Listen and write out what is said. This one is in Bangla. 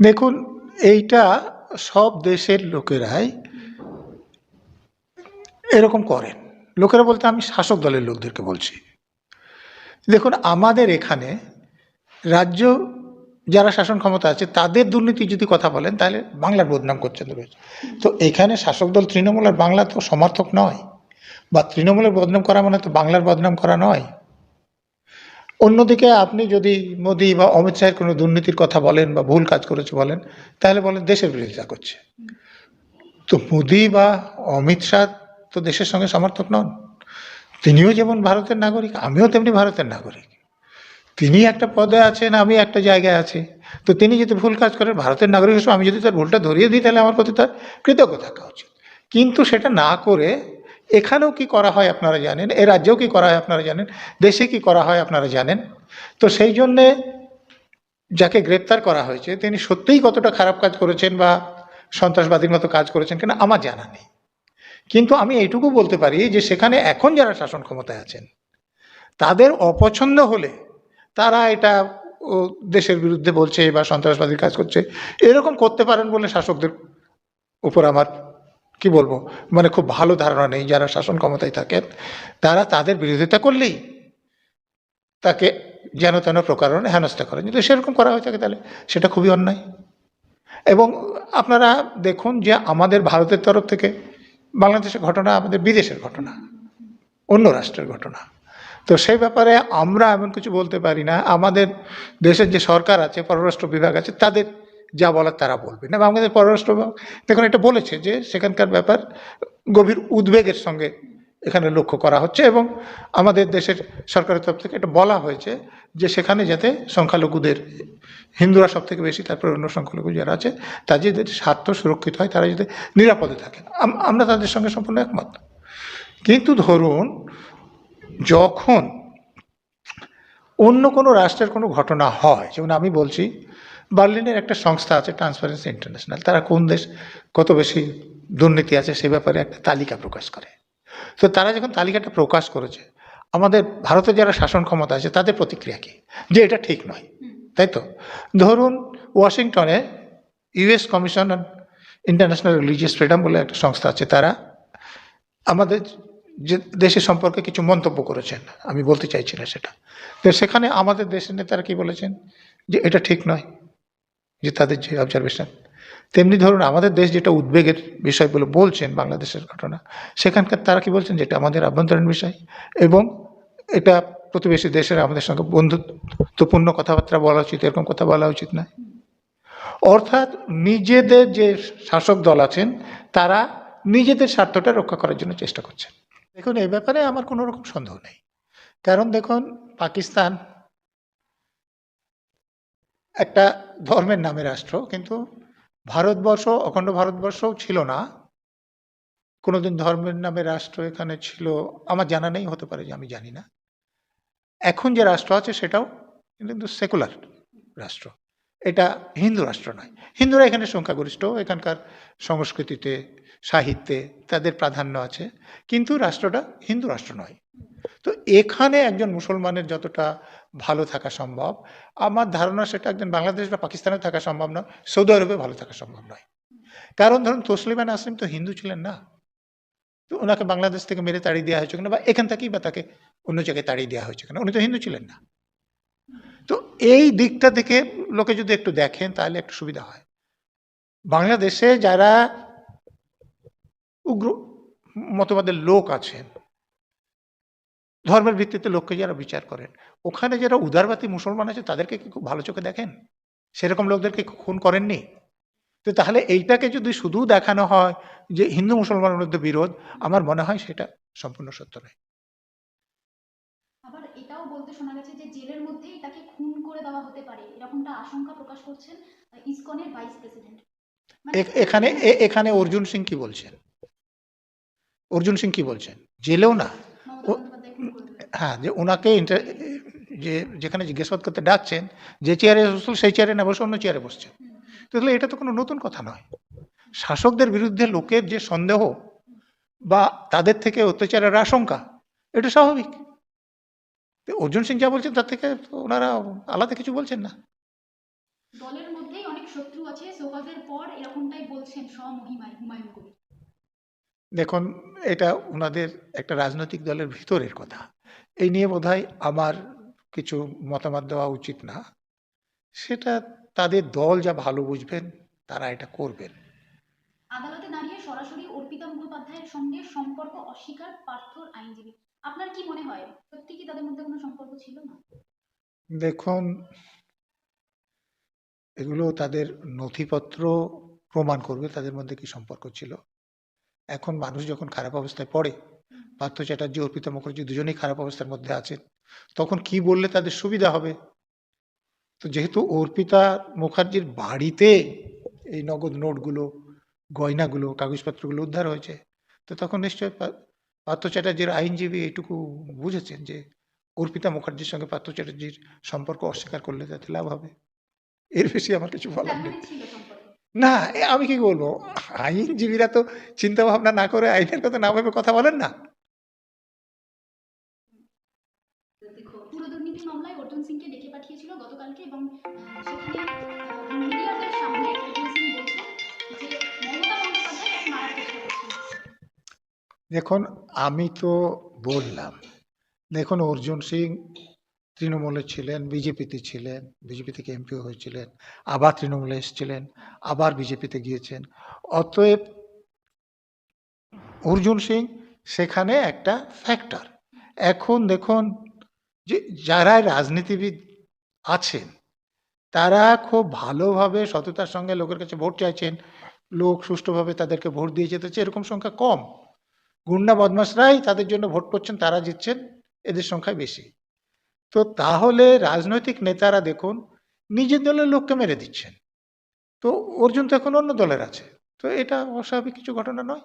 দেখুন, এইটা সব দেশের লোকেরাই এরকম করেন। লোকেরা বলতে আমি শাসক দলের লোকদেরকে বলছি। দেখুন, আমাদের এখানে রাজ্য যারা শাসন ক্ষমতা আছে, তাদের দুর্নীতি যদি কথা বলেন, তাহলে বাংলার বদনাম করছেন রয়েছে তো এখানে শাসক দল তৃণমূল আর বাংলা তো সমর্থক নয়। বা তৃণমূলের বদনাম করা মানে তো বাংলার বদনাম করা নয়। অন্যদিকে আপনি যদি মোদি বা অমিত শাহের কোনো দুর্নীতির কথা বলেন বা ভুল কাজ করেছে বলেন, তাহলে বলেন দেশের বিরোধিতা করছে। তো মোদি বা অমিত শাহ তো দেশের সঙ্গে সমর্থক নন। তিনিও যেমন ভারতের নাগরিক, আমিও তেমনি ভারতের নাগরিক। তিনি একটা পদে আছেন, আমি একটা জায়গায় আছি। তো তিনি যদি ভুল কাজ করেন, ভারতের নাগরিক হিসেবে আমি যদি তার ভুলটা ধরিয়ে দিই, তাহলে আমার প্রতি তার কৃতজ্ঞ থাকা উচিত। কিন্তু সেটা না করে এখানেও কি করা হয় আপনারা জানেন? এ রাজ্যেও কি করা হয় আপনারা জানেন? দেশে কি করা হয় আপনারা জানেন? তো সেই জন্যে যাকে গ্রেপ্তার করা হয়েছে, তিনি সত্যিই কতটা খারাপ কাজ করেছেন বা সন্ত্রাসবাদীর মতো কাজ করেছেন কিনা আমার জানা নেই। কিন্তু আমি এইটুকু বলতে পারি যে সেখানে এখন যারা শাসন ক্ষমতায় আছেন, তাদের অপছন্দ হলে তারা এটা দেশের বিরুদ্ধে বলছে বা সন্ত্রাসবাদীর কাজ করছে, এরকম করতে পারেন বলে শাসকদের উপর আমার কি বলব? মানে খুব ভালো ধারণা নেই যারা শাসন ক্ষমতায় থাকেন। তারা তাদের বিরোধিতা করলেই তাকে যেন তেন প্রকারণে হেনস্থা করেন। যদি সেরকম করা হয়ে থাকে তাহলে সেটা খুবই অন্যায়। এবং আপনারা দেখুন যে আমাদের ভারতের তরফ থেকে বাংলাদেশের ঘটনা আমাদের বিদেশের ঘটনা, অন্য রাষ্ট্রের ঘটনা। তো সেই ব্যাপারে আমরা এমন কিছু বলতে পারি না। আমাদের দেশের যে সরকার আছে, পররাষ্ট্র বিভাগ আছে, তাদের যা বলার তারা বলবে। না আমাদের পররাষ্ট্র দেখুন এটা বলেছে যে সেখানকার ব্যাপার গভীর উদ্বেগের সঙ্গে এখানে লক্ষ্য করা হচ্ছে এবং আমাদের দেশের সরকারের তরফ থেকে এটা বলা হয়েছে যে সেখানে যাতে সংখ্যালঘুদের, হিন্দুরা সব থেকে বেশি, তারপরে অন্য সংখ্যালঘু যারা আছে, তাদের স্বার্থ সুরক্ষিত হয়, তারা যাতে নিরাপদে থাকে। আম- আমরা তাদের সঙ্গে সম্পূর্ণ একমত। কিন্তু ধরুন, যখন অন্য কোনো রাষ্ট্রের কোনো ঘটনা হয়, যেমন আমি বলছি বার্লিনের একটা সংস্থা আছে ট্রান্সপারেন্সি ইন্টারন্যাশনাল তারা কোন দেশ, কত বেশি দুর্নীতি আছে সে ব্যাপারে একটা তালিকা প্রকাশ করে। তো তারা যখন তালিকাটা প্রকাশ করেছে, আমাদের ভারতে যারা শাসন ক্ষমতা আছে, তাদের প্রতিক্রিয়া কি? যে এটা ঠিক নয়। তাই তো? ধরুন, ওয়াশিংটনে US commission on international religious freedom বলে একটা সংস্থা আছে। তারা আমাদের যে দেশের সম্পর্কে কিছু মন্তব্য করেছেন। আমি বলতে চাইছি না সেটা। তো সেখানে আমাদের দেশের নেতারা কি বলেছেন? যে এটা ঠিক নয়। যে তাদের যে অবজারভেশন তেমনি ধরুন আমাদের দেশ যেটা উদ্বেগের বিষয়গুলো বলছেন বাংলাদেশের ঘটনা, সেখানকার তারা কি বলছেন? যেটা আমাদের আভ্যন্তরীণ বিষয় এবং এটা প্রতিবেশী দেশের আমাদের সঙ্গে বন্ধুত্বপূর্ণ কথাবার্তা বলা উচিত, এরকম কথা বলা উচিত নয়। অর্থাৎ নিজেদের যে শাসক দল আছেন, তারা নিজেদের স্বার্থটা রক্ষা করার জন্য চেষ্টা করছেন। দেখুন এই ব্যাপারে আমার কোনো রকম সন্দেহ নেই। কারণ দেখুন, পাকিস্তান একটা ধর্মের নামে রাষ্ট্র, কিন্তু ভারতবর্ষ, অখণ্ড ভারতবর্ষও ছিল না। কোনোদিন ধর্মের নামে রাষ্ট্র এখানে ছিল, আমার জানা নেই, হতে পারে যে আমি জানি না। এখন যে রাষ্ট্র আছে সেটাও কিন্তু সেকুলার রাষ্ট্র। এটা হিন্দু রাষ্ট্র নয়। হিন্দুরা এখানে সংখ্যাগরিষ্ঠ, এখানকার সংস্কৃতিতে, সাহিত্যে তাদের প্রাধান্য আছে, কিন্তু রাষ্ট্রটা হিন্দু রাষ্ট্র নয়। তো এখানে একজন মুসলমানের যতটা ভালো থাকা সম্ভব। আমার ধারণা সেটা একজন বাংলাদেশ বা পাকিস্তানে থাকা সম্ভব নয়, সৌদি আরবে ভালো থাকা সম্ভব নয়। কারণ ধরুন তসলিমান আসলিম তো হিন্দু ছিলেন না। তো ওনাকে বাংলাদেশ থেকে মেরে তাড়িয়ে দেওয়া হয়েছে কিনা বা এখান থেকেই বা তাকে অন্য জায়গায় তাড়িয়ে দেওয়া হয়েছে কিনা, উনি তো হিন্দু ছিলেন না। তো এই দিকটা থেকে লোকে যদি একটু দেখেন, তাহলে একটু সুবিধা হয়। বাংলাদেশে যারা উগ্র মতবাদের লোক আছেন ধর্মের ভিত্তিতে লোককে যারা বিচার করেন ওখানে যারা উদারবাদী মুসলমান আছে তাদেরকে কি খুব ভালো চোখে দেখেন? সেরকম লোকদেরকে খুন করেননি? তো তাহলে এইটাকে যদি শুধু দেখানো হয় যে হিন্দু মুসলমানের মধ্যে বিরোধ আমার মনে হয় সেটা সম্পূর্ণ সত্য নয়। আবার এটাও বলতে শোনা গেছে যে জেলের মধ্যেই তাকে খুন করে দেওয়া হতে পারে এরকমটা আশঙ্কা প্রকাশ করছেন ইসকনের ভাইস প্রেসিডেন্ট। মানে এখানে এখানে অর্জুন সিং কি বলছেন? অর্জুন সিং কি বলছেন? জেলেও না। হ্যাঁ যে ওনাকে ইন্টার যে যেখানে জিজ্ঞাসাবাদ করতে ডাকছেন, যে চেয়ারে বসল সেই চেয়ারে না, বসে অন্য চেয়ারে বসছেন তাহলে এটা তো কোনো নতুন কথা নয়। শাসকদের বিরুদ্ধে লোকের যে সন্দেহ বা তাদের থেকে অত্যাচারের আশঙ্কা, এটা স্বাভাবিক। অর্জুন সিং যা বলছেন, তার থেকে ওনারা আলাদা কিছু বলছেন না। দলের মধ্যেই অনেক শত্রু আছে পর এরকমটাই বলছেন স্বমহিমায় হুমায়ুন কবির। দেখুন এটা ওনাদের একটা রাজনৈতিক দলের ভিতরের কথা। এই নিয়ে বোধহয় আমার কিছু মতামত দেওয়া উচিত না। সেটা তাদের দল যা ভালো বুঝবেন তারা এটা করবেন। আদালতে দাঁড়িয়ে সরাসরি অর্পিতা মুখোপাধ্যায়ের সঙ্গে সম্পর্ক অস্বীকার পার্থর আইনজীবী। আপনার কি মনে হয়? সত্যি কি তাদের মধ্যে কোনো সম্পর্ক ছিল না? দেখুন এগুলো তাদের নথিপত্র প্রমাণ করবে তাদের মধ্যে কি সম্পর্ক ছিল। এখন মানুষ যখন খারাপ অবস্থায় পড়ে পার্থ চ্যাটার্জি অর্পিতা মুখার্জি দুজনেই খারাপ অবস্থার মধ্যে আছেন তখন কি বললে তাদের সুবিধা হবে? তো যেহেতু অর্পিতা মুখার্জির বাড়িতে এই নগদ নোটগুলো গয়নাগুলো কাগজপত্রগুলো উদ্ধার হয়েছে তো তখন নিশ্চয় পার্থ চ্যাটার্জির আইনজীবী এইটুকু বুঝেছেন যে অর্পিতা মুখার্জির সঙ্গে পার্থ চ্যাটার্জির সম্পর্ক অস্বীকার করলে তাতে লাভ হবে। এর বেশি আমার কিছু বলার নেই। মানে সম্পর্ক। না আমি কি বলব? আইনজীবীরা তো চিন্তা ভাবনা না করে আইনের কথা না ভেবে কথা বলেন না। দেখুন আমি তো বললাম দেখুন অর্জুন সিং তৃণমূলে ছিলেন, বিজেপিতে ছিলেন, বিজেপি থেকে এমপিও হয়েছিলেন, আবার তৃণমূলে এসেছিলেন, আবার বিজেপিতে গিয়েছেন। অতএব অর্জুন সিং সেখানে একটা ফ্যাক্টর এখন দেখুন যে যারা রাজনীতিবিদ আছেন, তারা খুব ভালোভাবে সততার সঙ্গে লোকের কাছে ভোট চাইছেন। লোক সুষ্ঠুভাবে তাদেরকে ভোট দিয়ে যেতেছে এরকম সংখ্যা কম। গুন্ডা বদমাসরাই তাদের জন্য ভোট করছেন, তারা জিতছেন, এদের সংখ্যা বেশি। তো তাহলে রাজনৈতিক নেতারা দেখুন, নিজের দলের লোককে মেরে দিচ্ছেন। তো অর্জুন তো এখন অন্য দলের আছে। তো এটা অস্বাভাবিক কিছু ঘটনা নয়?